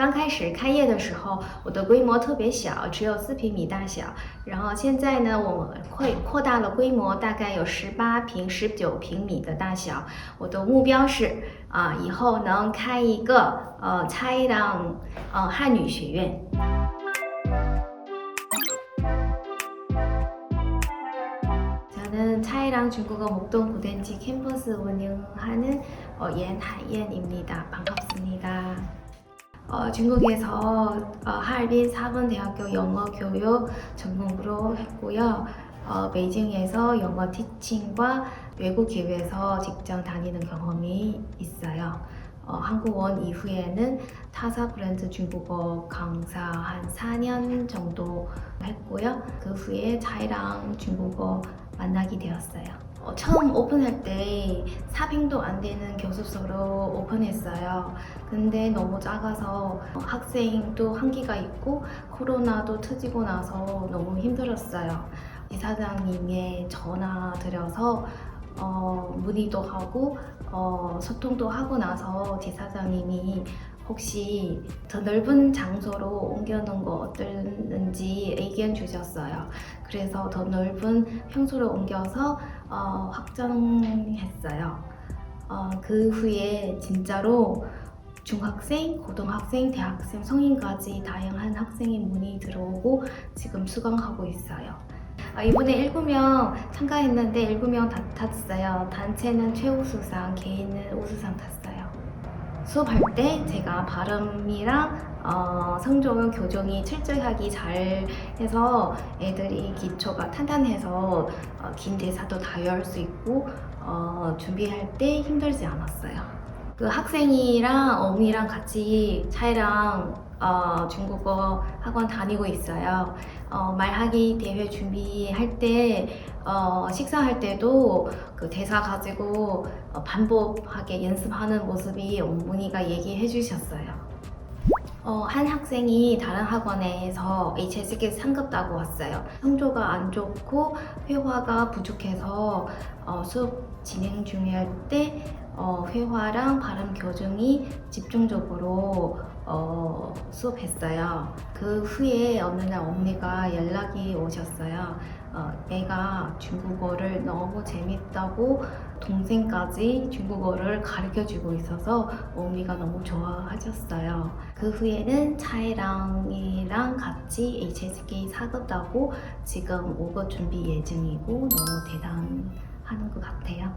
刚开始开业的时候，我的规模特别小，只有四平米大小。然后现在呢，我们会扩大了规模，大概有十八平、十九平米的大小。我的目标是啊，以后能开一个呃차이랑呃汉语学院。 저는 차이랑 중국어 목동 고덴지 캠퍼스 운영하는 어, 옌하이엔입니다. 반갑습니다. 어, 중국에서 어, 하얼빈 4번 대학교 영어 교육 전공으로 했고요. 어, 베이징에서 영어 티칭과 외국 기회에서 직장 다니는 경험이 있어요. 어, 한국 원 이후에는 타사 브랜드 중국어 강사 한 4년 정도 했고요. 그 후에 차이랑 중국어 만나게 되었어요. 어, 처음 오픈할 때 400도 안 되는 교습소로 오픈했어요. 근데 너무 작아서 학생도 한계가 있고 코로나도 터지고 나서 너무 힘들었어요. 이사장님의 전화 드려서 어, 문의도 하고 어, 소통도 하고 나서 지사장님이 혹시 더 넓은 장소로 옮겨놓은 거 어떨는지 의견 주셨어요. 그래서 더 넓은 평소로 옮겨서 어, 확정했어요. 어, 그 후에 진짜로 중학생, 고등학생, 대학생, 성인까지 다양한 학생의 문의 들어오고 지금 수강하고 있어요. 아, 이번에 7명 참가했는데 7명 다 탔어요. 단체는 최우수상, 개인은 우수상 탔어요. 수업할 때 제가 발음이랑 어, 성종 교정이 철저하게 잘 해서 애들이 기초가 탄탄해서 어, 긴 대사도 다 외울 수 있고 어, 준비할 때 힘들지 않았어요. 그 학생이랑 어미랑 같이 차이랑 어, 중국어 학원 다니고 있어요. 어, 말하기 대회 준비할 때 어, 식사할 때도 그 대사 가지고 어, 반복하게 연습하는 모습이 어머니가 얘기해 주셨어요. 어, 한 학생이 다른 학원에서 HSK 상급 따고 왔어요. 성조가 안 좋고 회화가 부족해서 어, 수업 진행 중일 때 어, 회화랑 발음 교정이 집중적으로 어, 수업했어요. 그 후에 어느 날 어머니가 연락이 오셨어요. 어, 애가 중국어를 너무 재밌다고 동생까지 중국어를 가르쳐 주고 있어서 어머니가 너무 좋아하셨어요. 그 후에는 차이랑이랑 같이 HSK 사급 따고 지금 5급 준비 예정이고 너무 대단하는 것 같아요.